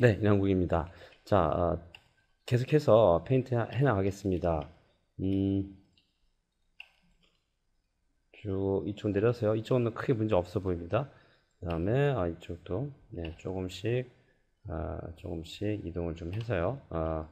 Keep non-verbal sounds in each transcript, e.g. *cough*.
네, 이남국입니다. 자, 어, 계속해서 페인트 해 나가겠습니다. 음, 쭉 이쪽 내려서요. 이쪽은 크게 문제 없어 보입니다. 그 다음에 아, 이쪽도 네, 조금씩 아, 조금씩 이동을 좀 해서요. 아,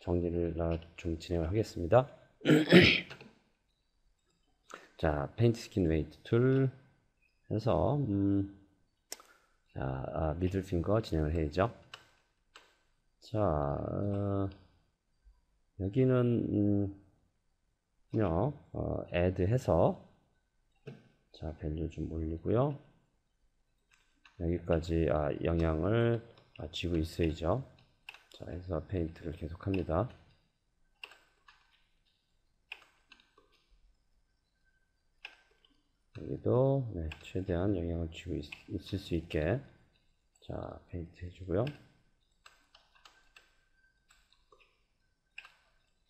정리를 아, 좀 진행을 하겠습니다. *clears throat* 자, 페인트 스킨 웨이트 툴 해서 음, 자, 아, 미들 핑거 진행을 해야죠. 자, 어, 여기는 음, 요, 어, add 해서 자, 밸류 좀 올리고요. 여기까지 아, 영향을 아, 쥐고 있어야죠. 자, 해서 페인트를 계속합니다. 여기도 네, 최대한 영향을 주고 있, 있을 수 있게 자 페인트 해주고요.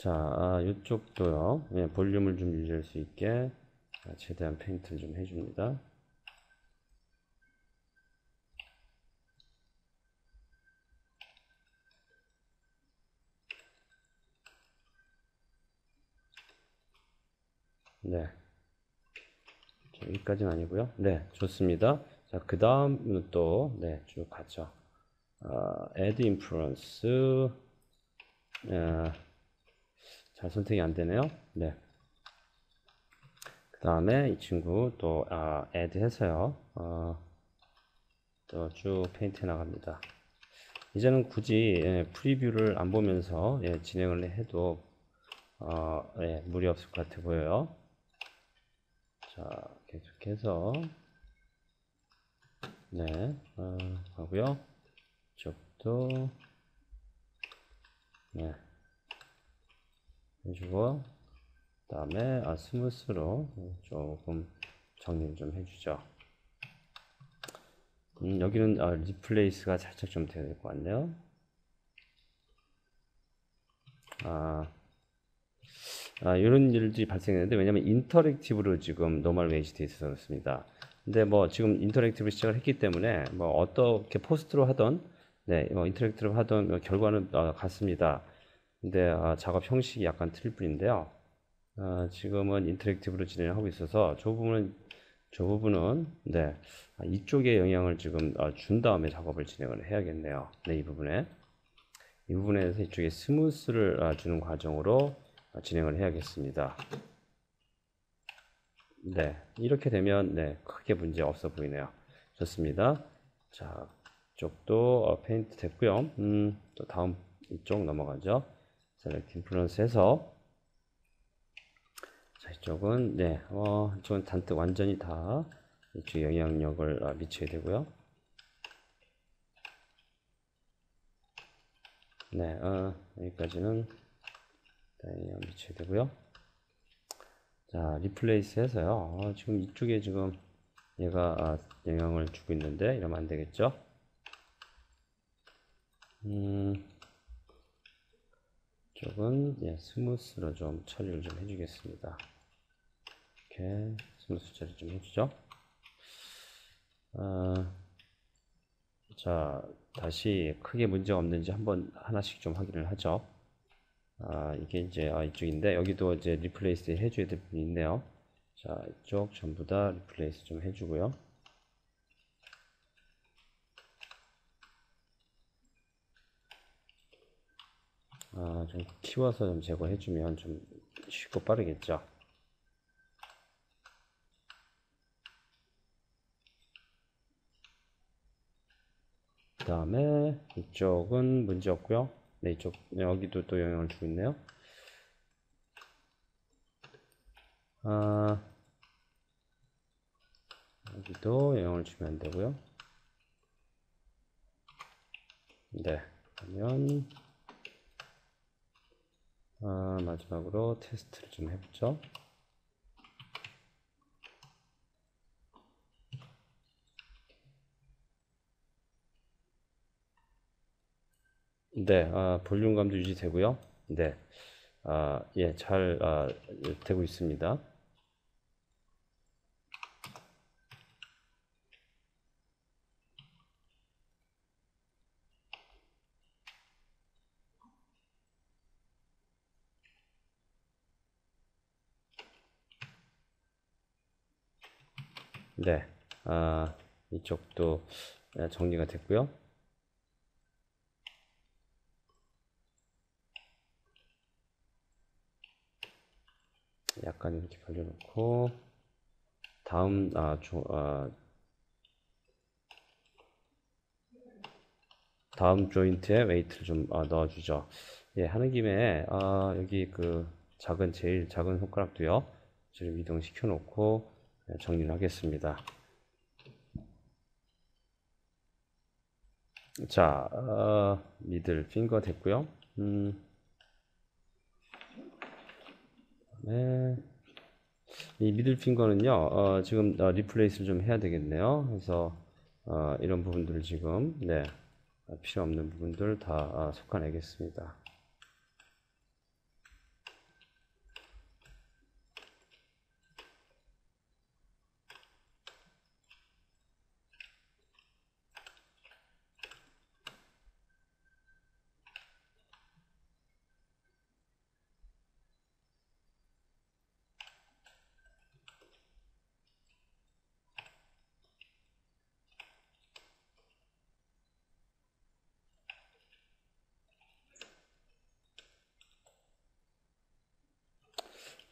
자 아, 이쪽도요. 네, 볼륨을 좀 유지할 수 있게 자, 최대한 페인트를 좀 해줍니다. 네. 여기까지는 아니고요. 네, 좋습니다. 자, 그 다음은 또, 네, 쭉 가죠. 어, add influence. 어, 잘 선택이 안 되네요. 네. 그 다음에 이 친구 또, 아, add 해서요. 어, 또쭉 페인트 나갑니다. 이제는 굳이 예, 프리뷰를 안 보면서 예, 진행을 해도 어, 예, 무리 없을 것 같아 보여요. 자, 계속해서 네, 어, 하고요. 이쪽도 네, 해주고 그 다음에 아, 스무스로 조금 정리를 좀 해주죠. 음, 여기는 아, 리플레이스가 살짝 좀 돼야 될 것 같네요. 아, 아, 이런 일들이 발생했는데 왜냐면 인터랙티브로 지금 노멀 웨이지 돼 있어서 그렇습니다. 근데 뭐 지금 인터랙티브 시작을 했기 때문에 뭐 어떻게 포스트로 하던 네, 뭐 인터랙티브로 하던 뭐 결과는 어, 같습니다. 근데 아, 작업 형식이 약간 틀릴 뿐인데요. 아, 지금은 인터랙티브로 진행하고 있어서 저 부분은 저 부분은 네 아, 이쪽에 영향을 지금 어, 준 다음에 작업을 진행을 해야겠네요. 네, 이 부분에 이 부분에서 이쪽에 스무스를 아, 주는 과정으로 진행을 해야겠습니다. 네, 이렇게 되면 네, 크게 문제 없어 보이네요. 좋습니다. 자, 이쪽도 어, 페인트 됐고요. 음, 또 다음 이쪽 넘어가죠. 셀렉트 인플루언스 해서 자, 이쪽은 네, 어, 이쪽은 단뜻 완전히 다 이쪽 영향력을 아, 미쳐야 되고요. 네, 어, 여기까지는 영향 미쳐야 되고요. 자, 리플레이스 해서요. 어, 지금 이쪽에 지금 얘가 아, 영향을 주고 있는데 이러면 안 되겠죠? 음, 쪽은 예, 스무스로 좀 처리를 좀 해주겠습니다. 이렇게 스무스 처리 좀 해주죠. 어, 자, 다시 크게 문제가 없는지 한번 하나씩 좀 확인을 하죠. 아, 이게 이제 아, 이쪽인데 여기도 이제 리플레이스 해줘야 될 부분이 있네요. 자, 이쪽 전부 다 리플레이스 좀 해주고요. 아, 좀 키워서 좀 제거해주면 좀 쉽고 빠르겠죠. 그 다음에 이쪽은 문제 없고요. 네, 이쪽 여기도 또 영향을 주고 있네요. 아, 여기도 영향을 주면 안 되고요. 네, 그러면 아, 마지막으로 테스트를 좀 해보죠. 네, 아, 볼륨감도 유지되고요. 네, 아, 예, 잘 아, 되고 있습니다. 네, 아, 이쪽도 네, 정리가 됐고요. 약간 이렇게 벌려놓고 다음 아, 조, 아 다음 조인트에 웨이트를 좀 아, 넣어주죠. 예, 하는 김에 아, 여기 그 작은 제일 작은 손가락도요. 지금 이동시켜 놓고 예, 정리를 하겠습니다. 자, 어, 미들 핑거 됐고요. 음, 네. 이 미들 핑거는요, 어, 지금 어, 리플레이스를 좀 해야 되겠네요. 그래서 어, 이런 부분들을 지금 네, 필요 없는 부분들 다 아, 솎아내겠습니다.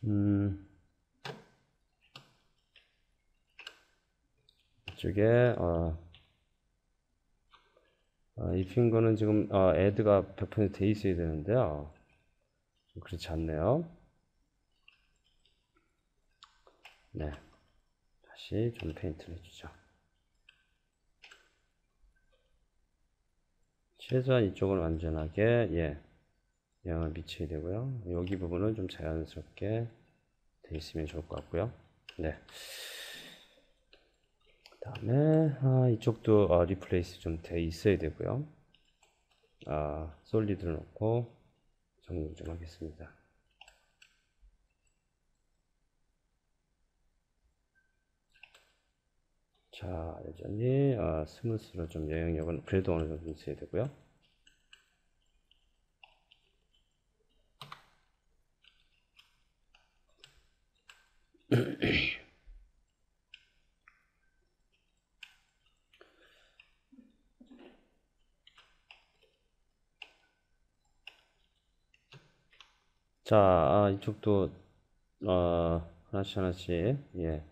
음, 이쪽에 어, 어, 이 핑거는 지금 어, 애드가 100%돼 있어야 되는데요. 좀 그렇지 않네요. 네, 다시 좀 페인트를 해주죠. 최소한 이쪽은 완전하게 예 영향을 미쳐야 되고요. 여기 부분은 좀 자연스럽게 돼 있으면 좋을 것 같고요. 네. 다음에 아, 이쪽도 아, 리플레이스 좀 돼 있어야 되고요. 아, 솔리드를 놓고 정리 좀 하겠습니다. 자, 여전히 아, 스무스로 좀 영향력은 그래도 어느 정도 있어야 되고요. 자, 아, 이쪽도 어, 하나씩 하나씩 예,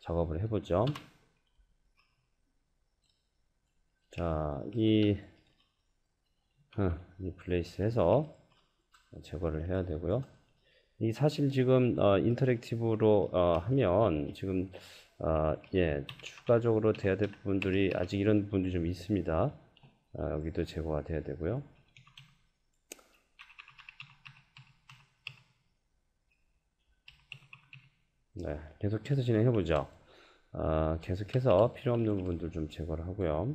작업을 해보죠. 자, 이, 어, 이 플레이스에서 제거를 해야 되고요. 이 사실 지금 어, 인터랙티브로 어, 하면 지금 어, 예, 추가적으로 돼야 될 부분들이 아직 이런 부분들이 좀 있습니다. 어, 여기도 제거가 돼야 되고요. 네, 계속해서 진행해 보죠. 어, 계속해서 필요 없는 부분들 좀 제거를 하고요.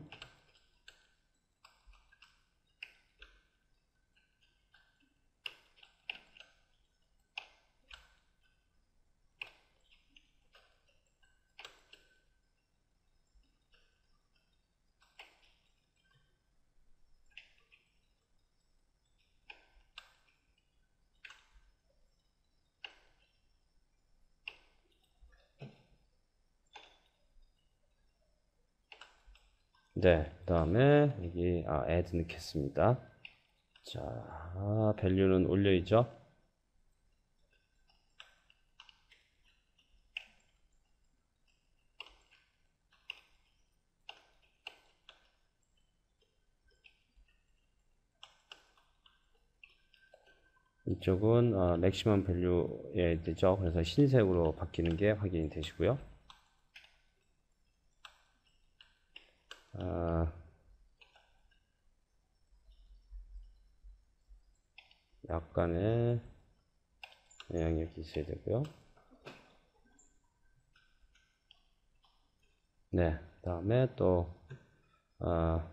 네, 그 다음에 여기 아, add 넣겠습니다. 자, 아, value는 올려있죠? 이쪽은 어, 맥시멈 밸류에 되죠. 그래서 흰색으로 바뀌는 게 확인이 되시고요. 아, 약간의 영향력이 있어야 되고요. 네, 다음에 또 아,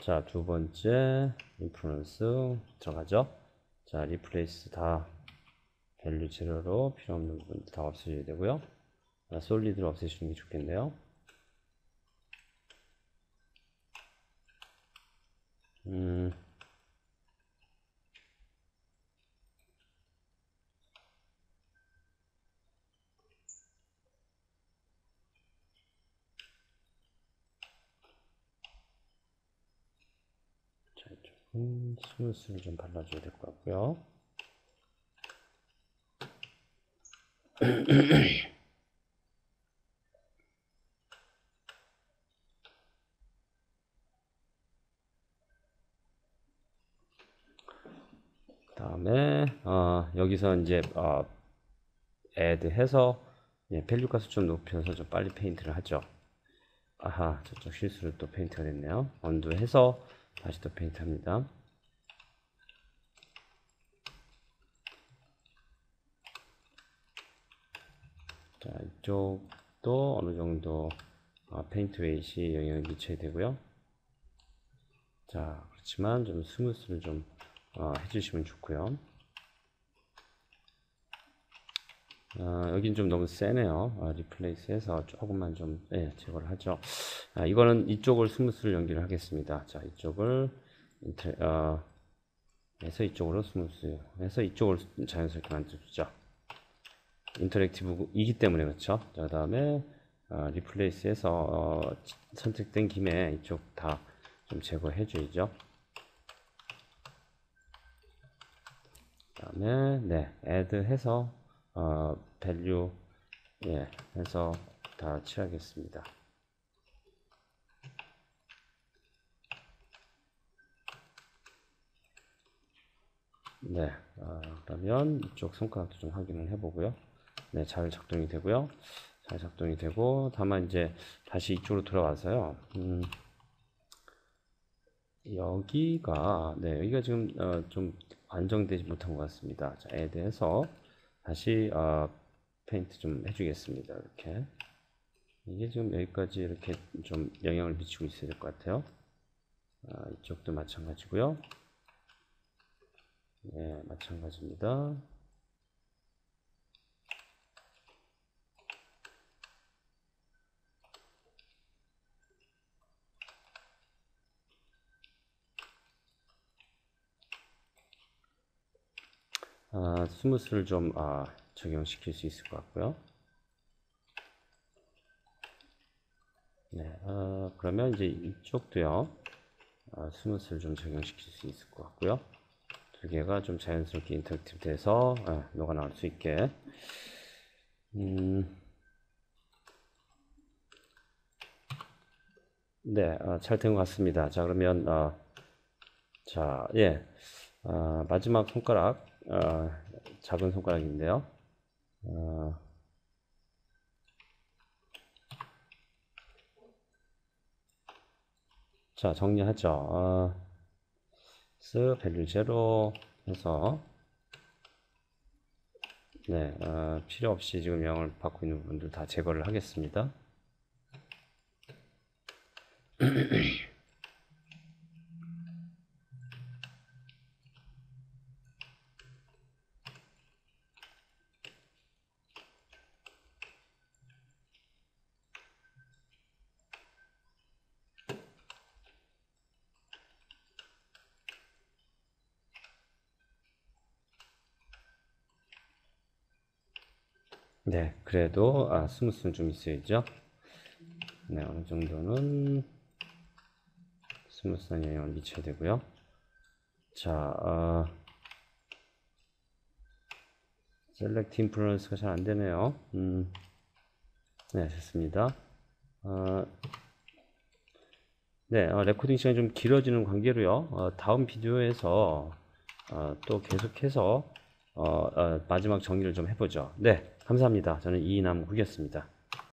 자, 두 번째 인플루언스 들어가죠. 자, 리플레이스 다 밸류 제로로 필요 없는 부분 다 없애줘야 되고요. 자, 솔리드를 없애주는 게 좋겠네요. 음, 자, 조금 스무스를 좀 발라줘야 될 것 같고요. *coughs* 다음에 어, 여기서 이제 어, add 해서 예, 밸류 값을 좀 높여서 좀 빨리 페인트를 하죠. 아하, 저쪽 실수로 또 페인트가 됐네요. 언두 해서 다시 또 페인트 합니다. 자, 이쪽도 어느 정도 아, 페인트 웨이시 영향을 미쳐야 되고요. 자, 그렇지만 좀 스무스를 좀 어, 해주시면 좋고요. 아, 여긴 좀 너무 세네요. 아, 리플레이스해서 조금만 좀 예, 제거를 하죠. 아, 이거는 이쪽을 스무스를 연기를 하겠습니다. 자, 이쪽을 인터, 어, 해서 이쪽으로 스무스 해서 이쪽을 자연스럽게 만들어주죠. 인터랙티브이기 때문에 그렇죠. 자, 그다음에 어, 리플레이스해서 어, 선택된 김에 이쪽 다 좀 제거해 줘야죠. 그 다음에 네, add 해서 어, value 예, 해서 다 칠하겠습니다. 네, 어, 그러면 이쪽 손가락도 좀 확인을 해보고요. 네, 잘 작동이 되고요. 잘 작동이 되고, 다만 이제 다시 이쪽으로 돌아와서요. 음, 여기가, 네, 여기가 지금 어, 좀 안정되지 못한 것 같습니다. 자, 에 대해서 다시 어, 페인트 좀 해주겠습니다. 이렇게. 이게 지금 여기까지 이렇게 좀 영향을 미치고 있어야 될 것 같아요. 아, 이쪽도 마찬가지고요. 네, 마찬가지입니다. 아, 스무스를 좀 아, 적용시킬 수 있을 것 같고요. 네, 아, 그러면 이제 이쪽도요. 아, 스무스를 좀 적용시킬 수 있을 것 같고요. 두 개가 좀 자연스럽게 인터랙티브 돼서 아, 녹아 나올 수 있게. 음, 네, 아, 잘된 것 같습니다. 자, 그러면 어, 자, 예, 아, 마지막 손가락, 아, 작은 손가락인데요. 어, 자, 정리하죠. 어, 스 밸류 제로 해서 네, 어, 필요 없이 지금 영을 받고 있는 부분들 다 제거를 하겠습니다. *clears throat* 네, 그래도 아, 스무스는 좀 있어야죠. 네, 어느 정도는 스무스한 영향을 미쳐야 되고요. 자, 어, 셀렉트 인플루언스가 잘 안 되네요. 음, 네, 됐습니다. 어, 네, 어, 레코딩 시간이 좀 길어지는 관계로요. 어, 다음 비디오에서 어, 또 계속해서 어, 어, 마지막 정리를 좀 해보죠. 네, 감사합니다. 저는 이남국이었습니다.